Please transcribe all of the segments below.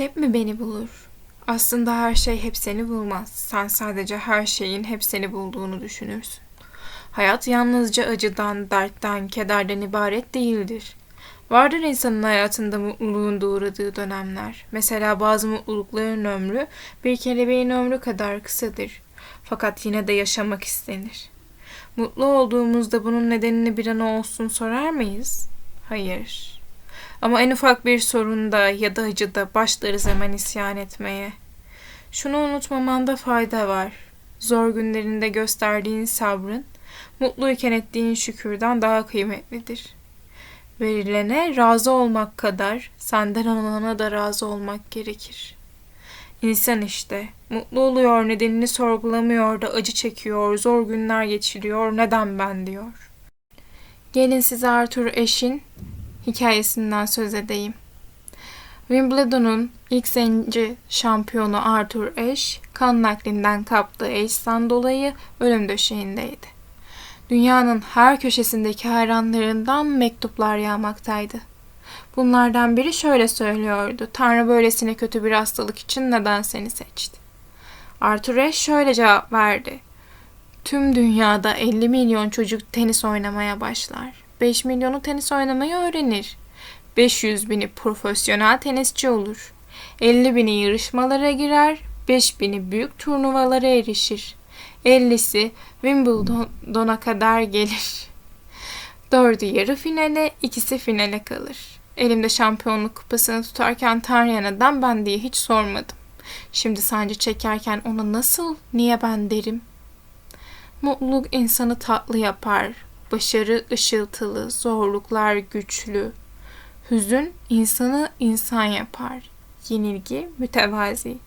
hep mi beni bulur? Aslında her şey hep seni bulmaz. Sen sadece her şeyin hep seni bulduğunu düşünürsün. Hayat yalnızca acıdan, dertten, kederden ibaret değildir. Vardır insanın hayatında mutluluğun doğuradığı dönemler. Mesela bazı mutlulukların ömrü bir kelebeğin ömrü kadar kısadır. Fakat yine de yaşamak istenir. Mutlu olduğumuzda bunun nedenini bir an olsun sorar mıyız? Hayır. Ama en ufak bir sorunda ya da acıda başlarız hemen isyan etmeye. Şunu unutmamanda fayda var. Zor günlerinde gösterdiğin sabrın, mutluyken ettiğin şükürden daha kıymetlidir. Verilene razı olmak kadar senden alana da razı olmak gerekir. İnsan işte mutlu oluyor nedenini sorgulamıyor da acı çekiyor, zor günler geçiriyor, neden ben diyor. Gelin size Arthur Ashe'in hikayesinden söz edeyim. Wimbledon'un ilk zenci şampiyonu Arthur Ashe, kan naklinden kaptığı AIDS'ten dolayı ölüm döşeğindeydi. Dünyanın her köşesindeki hayranlarından mektuplar yağmaktaydı. Bunlardan biri şöyle söylüyordu. Tanrı böylesine kötü bir hastalık için neden seni seçti? Arthur Ashe şöyle cevap verdi. Tüm dünyada 50 milyon çocuk tenis oynamaya başlar. 5 milyonu tenis oynamayı öğrenir. 500 bini profesyonel tenisçi olur. 50 bini yarışmalara girer. 5 bini büyük turnuvalara erişir. 50'si Wimbledon'a kadar gelir. Dördü yarı finale, ikisi finale kalır. Elimde şampiyonluk kupasını tutarken Tanrı'ya neden ben diye hiç sormadım. Şimdi sancı çekerken ona nasıl, niye ben derim. Mutluluk insanı tatlı yapar. Başarı ışıltılı, zorluklar güçlü. Hüzün insanı insan yapar. Yenilgi mütevazi.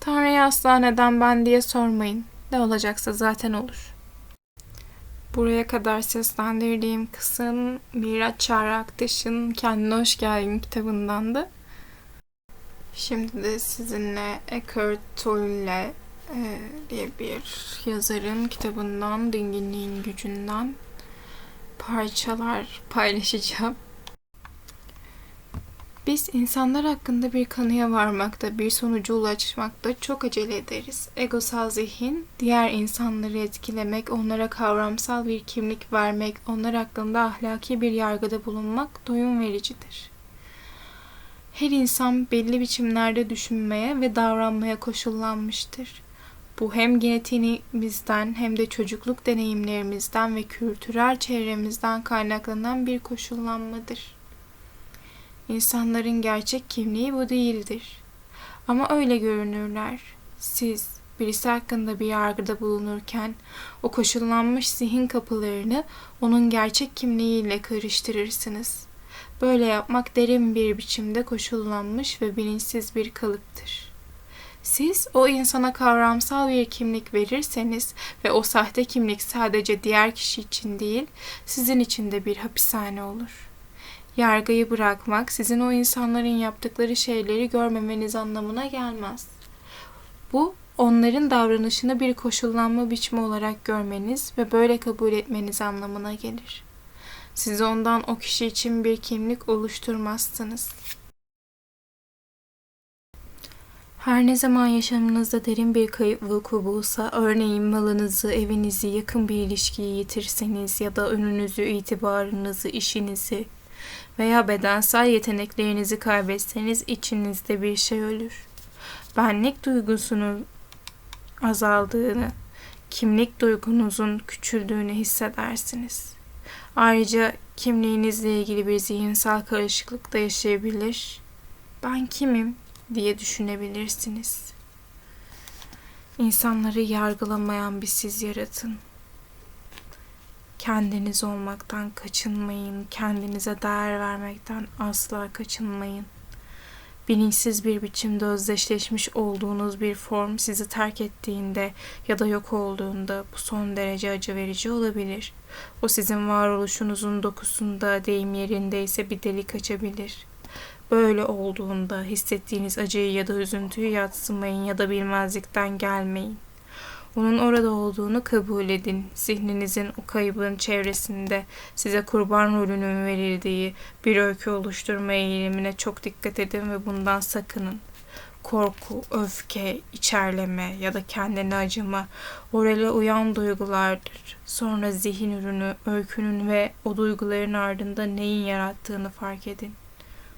Tanrı'ya asla neden ben diye sormayın. Ne olacaksa zaten olur. Buraya kadar seslendirdiğim kısım Miraç Çağrı Aktaş'ın Kendine Hoş Geldin kitabındandı. Şimdi de sizinle Eckhart Tolle e, diye bir yazarın kitabından Dinginliğin Gücünden parçalar paylaşacağım. Biz insanlar hakkında bir kanıya varmakta, bir sonuca ulaşmakta çok acele ederiz. Egosal zihin, diğer insanları etkilemek, onlara kavramsal bir kimlik vermek, onlar hakkında ahlaki bir yargıda bulunmak doyum vericidir. Her insan belli biçimlerde düşünmeye ve davranmaya koşullanmıştır. Bu hem genetiğimizden hem de çocukluk deneyimlerimizden ve kültürel çevremizden kaynaklanan bir koşullanmadır. İnsanların gerçek kimliği bu değildir. Ama öyle görünürler. Siz birisi hakkında bir yargıda bulunurken o koşullanmış zihin kapılarını onun gerçek kimliğiyle karıştırırsınız. Böyle yapmak derin bir biçimde koşullanmış ve bilinçsiz bir kalıptır. Siz o insana kavramsal bir kimlik verirseniz ve o sahte kimlik sadece diğer kişi için değil, sizin için de bir hapishane olur. Yargıyı bırakmak sizin o insanların yaptıkları şeyleri görmemeniz anlamına gelmez. Bu onların davranışını bir koşullanma biçimi olarak görmeniz ve böyle kabul etmeniz anlamına gelir. Siz ondan o kişi için bir kimlik oluşturmazsınız. Her ne zaman yaşamınızda derin bir kayıp vuku bulsa, örneğin malınızı, evinizi, yakın bir ilişkiyi yitirseniz ya da önünüzü, itibarınızı, işinizi, veya bedensel yeteneklerinizi kaybetseniz içinizde bir şey ölür. Benlik duygusunun azaldığını, kimlik duygunuzun küçüldüğünü hissedersiniz. Ayrıca kimliğinizle ilgili bir zihinsel karışıklık da yaşayabilir. Ben kimim diye düşünebilirsiniz. İnsanları yargılamayan bir siz yaratın. Kendiniz olmaktan kaçınmayın. Kendinize değer vermekten asla kaçınmayın. Bilinçsiz bir biçimde özdeşleşmiş olduğunuz bir form sizi terk ettiğinde ya da yok olduğunda bu son derece acı verici olabilir. O sizin varoluşunuzun dokusunda, deyim yerindeyse bir delik açabilir. Böyle olduğunda hissettiğiniz acıyı ya da üzüntüyü yatsımayın ya da bilmezlikten gelmeyin. Onun orada olduğunu kabul edin. Zihninizin o kaybın çevresinde size kurban rolünün verildiği bir öykü oluşturma eğilimine çok dikkat edin ve bundan sakının. korku, öfke, içerleme ya da kendine acıma orale uyan duygulardır. Sonra zihin ürünü, öykünün ve o duyguların ardında neyin yarattığını fark edin.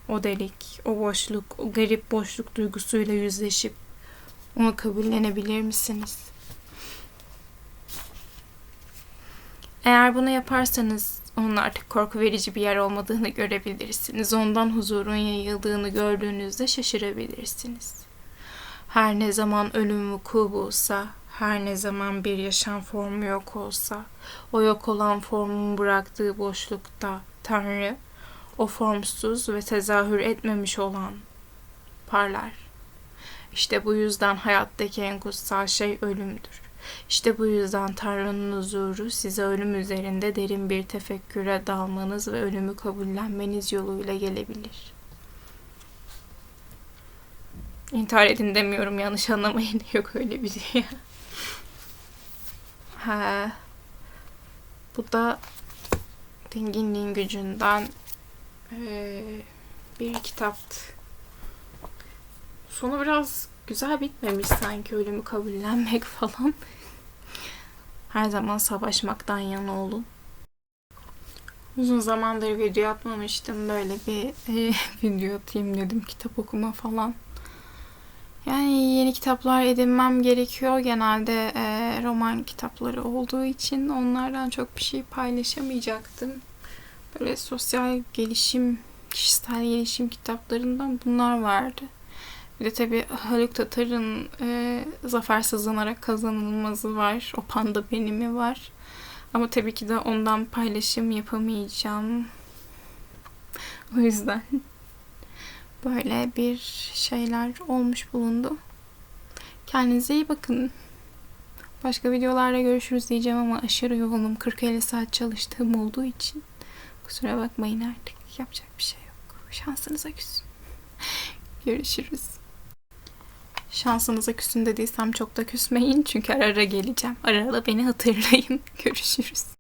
O delik, o boşluk, o garip boşluk duygusuyla yüzleşip onu kabullenebilir misiniz? Eğer bunu yaparsanız onun artık korku verici bir yer olmadığını görebilirsiniz. Ondan huzurun yayıldığını gördüğünüzde şaşırabilirsiniz. Her ne zaman ölüm vuku bulsa, her ne zaman bir yaşam formu yok olsa, o yok olan formun bıraktığı boşlukta Tanrı, o formsuz ve tezahür etmemiş olan parlar. İşte bu yüzden hayattaki en kutsal şey ölümdür. İşte bu yüzden Tanrı'nın huzuru size ölüm üzerinde derin bir tefekküre dalmanız ve ölümü kabullenmeniz yoluyla gelebilir. İntihar edin demiyorum yanlış anlamayın. Yok öyle bir şey. ha. Bu da dinginliğin gücünden eee, bir kitaptı. Sonu biraz güzel bitmemiş sanki ölümü kabullenmek falan. Her zaman savaşmaktan yana olun. Uzun zamandır video atmamıştım. Böyle bir e, video atayım dedim. Kitap okuma falan. Yani yeni kitaplar edinmem gerekiyor. Genelde e, roman kitapları olduğu için onlardan çok bir şey paylaşamayacaktım. Böyle sosyal gelişim, kişisel gelişim kitaplarından bunlar vardı. Bir de tabii Haluk Tatar'ın e, zafer sızlanarak kazanılmazı var. O panda benimi var. Ama tabii ki de ondan paylaşım yapamayacağım. O yüzden böyle bir şeyler olmuş bulundu. Kendinize iyi bakın. Başka videolarda görüşürüz diyeceğim ama aşırı yoğunum. 40-50 saat çalıştığım olduğu için kusura bakmayın artık. Yapacak bir şey yok. Şansınıza küsün. Görüşürüz. Şansınıza küsün dediysem çok da küsmeyin çünkü ara ara geleceğim. Ara ara beni hatırlayın. Görüşürüz.